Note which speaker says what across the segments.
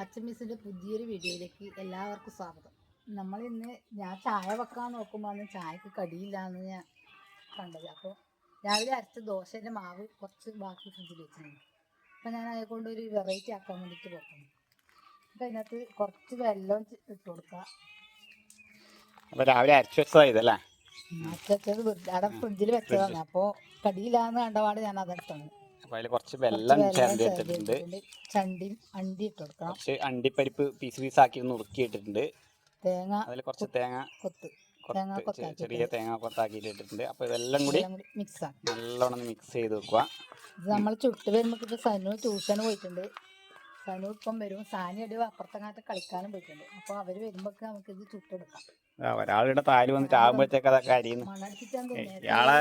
Speaker 1: മച്ചൻ മിസ്സിന്റെ പുതിയൊരു വീഡിയോയിലേക്ക് എല്ലാവർക്കും സ്വാഗതം. നമ്മളിന്ന് ഞാൻ ചായ വെക്കാൻ നോക്കുമ്പോൾ ചായക്ക് കടിയില്ലാന്ന് ഞാൻ കണ്ടത്. അപ്പോൾ രാവിലെ അരച്ച ദോശേന്റെ മാവ് കുറച്ച് ബാക്കി ഫ്രിഡ്ജിൽ വെച്ചിരുന്നു അപ്പോൾ ഞാൻ അതുകൊണ്ട് ഒരു വെറൈറ്റി ആക്കാൻ വേണ്ടിയിട്ട് വെക്കുന്നു. അപ്പോൾ അതിനകത്ത് കുറച്ച് വെള്ളം ഇട്ട് കൊടുക്കാം.
Speaker 2: അപ്പോൾ രാവിലെ അരച്ചു വെച്ചതായതല്ലേ
Speaker 1: വെച്ചത് അവിടെ ഫ്രിഡ്ജിൽ വെച്ചതാണ്. അപ്പോൾ കടിയില്ലാന്ന് കണ്ടപാട് ഞാൻ അതെടുത്താണ്.
Speaker 2: അപ്പൊ അതിൽ കുറച്ച് വെള്ളം ചേർന്ന് വെച്ചിട്ടുണ്ട്.
Speaker 1: ചണ്ടി അണ്ടി ഇട്ട് കൊടുക്കണം.
Speaker 2: കുറച്ച് അണ്ടിപ്പരിപ്പ് പീസ് പീസ് ആക്കി നുറുക്കി ഇട്ടിട്ടുണ്ട്
Speaker 1: തേങ്ങ
Speaker 2: അതിൽ കുറച്ച് തേങ്ങ
Speaker 1: കൊത്ത്
Speaker 2: ചെറിയ തേങ്ങ കൊത്താക്കി ഇട്ടിട്ടുണ്ട് അപ്പൊ ഇതെല്ലാം കൂടി
Speaker 1: മിക്സ്
Speaker 2: നല്ലോണം മിക്സ് ചെയ്ത് വെക്കുക.
Speaker 1: നമ്മൾ ചുട്ട് വരുമ്പോ സനു ട്യൂഷന് പോയിട്ടുണ്ട്. സനു ഇപ്പം വരും. സാനി അടി അപ്പുറത്തങ്ങാട്ട് കളിക്കാനും പോയിട്ടുണ്ട്. അപ്പൊ അവർ വരുമ്പോൾ നമുക്ക് ഇത് ചുട്ടെടുക്കാം.
Speaker 2: ഒരാളുടെ താൽ വന്നിട്ട് ആകുമ്പോഴത്തേക്ക് അതൊക്കെ അരിയുന്നു ഇയാളെ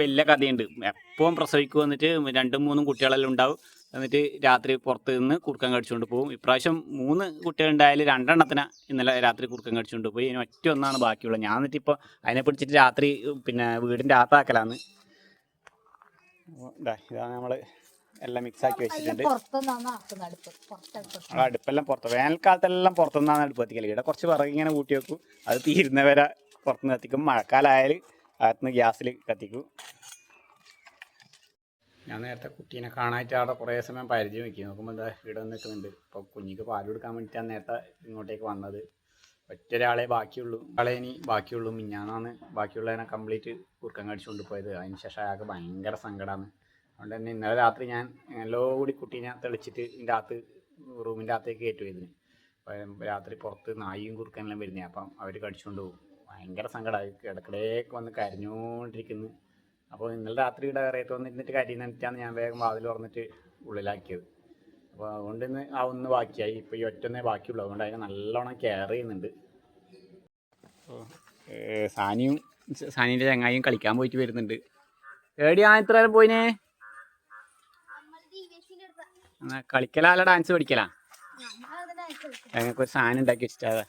Speaker 2: വലിയ കഥയുണ്ട്. എപ്പോഴും പ്രസവിക്കും വന്നിട്ട് രണ്ടും മൂന്നും കുട്ടികളെല്ലാം ഉണ്ടാവും. എന്നിട്ട് രാത്രി പുറത്ത് നിന്ന് കുറുക്കൻ കടിച്ചുകൊണ്ട് പോകും. ഇപ്രാവശ്യം മൂന്ന് കുട്ടികളുണ്ടായാലും രണ്ടെണ്ണത്തിന് ഇന്നലെ രാത്രി കുറുക്കൻ കടിച്ചുകൊണ്ട് പോയി. ഇനി ഒറ്റ ഒന്നാണ് ബാക്കിയുള്ളത് ഞാൻ എന്നിട്ട് ഇപ്പോൾ അതിനെ പിടിച്ചിട്ട് രാത്രി പിന്നെ വീടിന്റെ അകത്താക്കലാന്ന്. ഇതാ ഇതാണ് നമ്മൾ എല്ലാം മിക്സ് ആക്കി വെച്ചിട്ടുണ്ട്. അടുപ്പെല്ലാം പുറത്ത് വേനൽക്കാലത്തെല്ലാം പുറത്തുനിന്നാണ് അടുപ്പ് കത്തിക്കൽ. ഇവിടെ കുറച്ച് വിറക് ഇങ്ങനെ കൂട്ടി വെക്കും. അത് തീരുന്നവരെ പുറത്തുനിന്ന് കത്തിക്കും. മഴക്കാലമായാൽ അകത്തുനിന്ന് ഗ്യാസിൽ കത്തിക്കും. ഞാൻ നേരത്തെ കുട്ടീനെ കാണാനായിട്ട് അവിടെ കുറേ സമയം പരിചയം വെക്കും നോക്കുമ്പോൾ എന്താ ഇവിടെ നിൽക്കുന്നുണ്ട് ഇപ്പോൾ കുഞ്ഞിക്ക് പാൽ കൊടുക്കാൻ വേണ്ടിയിട്ടാണ് നേരത്തെ ഇങ്ങോട്ടേക്ക് വന്നത്. ഒറ്റ ഒരാളെ ബാക്കിയുള്ളൂ. ആളെ ഇനി ബാക്കിയുള്ളൂ. മിഞ്ഞാന്നാണ് ബാക്കിയുള്ളതിനെ കംപ്ലീറ്റ് കുറുക്കം കടിച്ചുകൊണ്ട് പോയത്. അതിന് ശേഷം അയാൾക്ക് ഭയങ്കര സങ്കടമാണ് അതുകൊണ്ട് തന്നെ ഇന്നലെ രാത്രി ഞാൻ എല്ലോ കൂടി കുട്ടി ഞാൻ തെളിച്ചിട്ട് ഇതിന്റെ അകത്ത് റൂമിന്റെ അകത്തേക്ക് കയറ്റി അപ്പം രാത്രി പുറത്ത് നായിയും കുറുക്കനെല്ലാം വരുന്നത് അപ്പം അവർ കടിച്ചുകൊണ്ട് പോകും. ഭയങ്കര സങ്കടമായി ഇടക്കിടേക്ക് വന്ന് കരഞ്ഞുകൊണ്ടിരിക്കുന്നു അപ്പോൾ ഇന്നലെ രാത്രി ഇവിടെ റേറ്റ് വന്നിരുന്നിട്ട് കരിയുന്നിട്ടാണ് ഞാൻ വേഗം വാതിൽ തുറന്നിട്ട് ഉള്ളിലാക്കിയത്. അപ്പോൾ അതുകൊണ്ട് ഇന്ന് ആ ഒന്ന് ബാക്കിയായി. ഇപ്പോൾ ഈ ഒറ്റൊന്നേ ബാക്കിയുള്ളൂ. അതുകൊണ്ട് അതിനെ നല്ലോണം കെയർ ചെയ്യുന്നുണ്ട്. സാനിയും സാനിന്റെ ചങ്ങായും കളിക്കാൻ പോയിട്ട് വരുന്നുണ്ട്. എവിടെയാണ് ഇത്ര നേരം പോയിനേ? കളിക്കലാ അല്ല ഡാൻസ് പഠിക്കലാ? ഞങ്ങൾക്ക് ഒരു സാധനം ഉണ്ടാക്കി വെച്ചിട്ടാ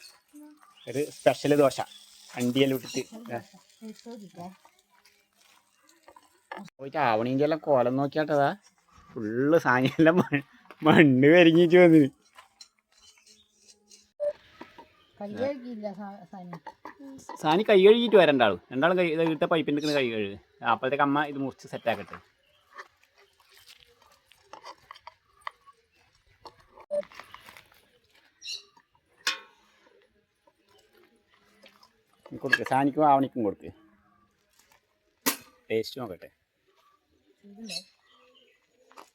Speaker 2: ഒരു സ്പെഷ്യൽ ദോശ. അണ്ടിയെല്ലാം ഇട്ടിട്ട്. പോയിട്ട് ആവണീന്റെ എല്ലാം കോലം നോക്കിയാട്ടതാ. ഫുള്ള് സാധനം മ- മണ്ണ് വരിഞ്ഞിട്ട് വന്നിന്
Speaker 1: സാനി?
Speaker 2: കൈ കഴുകിയിട്ട് വരണ്ടാളു രണ്ടാളും കൈ ഇത് ഇട്ട പൈപ്പിന്റെ കൈ കഴുകുക അപ്പോഴത്തേക്ക് അമ്മ ഇത് മുറിച്ച് സെറ്റാക്കട്ടെ കൊടുക്ക്. സാനിക്കും ആവണിക്കും കൊടുക്ക്. ടേസ്റ്റ് നോക്കട്ടെ.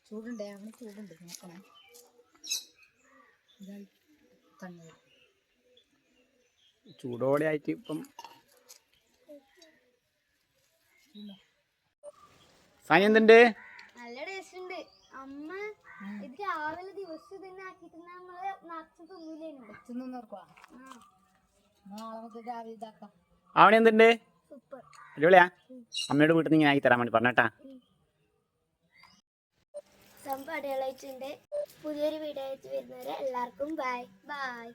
Speaker 1: ചൂടുണ്ടേ? അവന് ചൂടുണ്ട്. നോക്കണേ.
Speaker 2: ചൂടോടെ ആയിട്ട് ഇപ്പം സാനി എന്തുണ്ട്?
Speaker 3: നല്ല ടേസ്റ്റ് ഉണ്ട്. അമ്മ ഇത് രാവിലെ ദിവസം തന്നെ ആക്കിയിട്ട് നമ്മൾ നിറച്ച് തിന്നില്ലായിരുന്നു
Speaker 1: തിന്നു
Speaker 2: ആവണി എന്തുണ്ട്? അടിപൊളിയാ. അമ്മയുടെ വീട്ടിൽ നിന്ന് ഇങ്ങനെ ആക്കി തരാൻ വേണ്ടി പറഞ്ഞട്ടാ.
Speaker 3: സംഭവം പുതിയൊരു വീഡിയോ ആയിട്ട് വരുന്നവരെ എല്ലാവർക്കും ബൈ ബൈ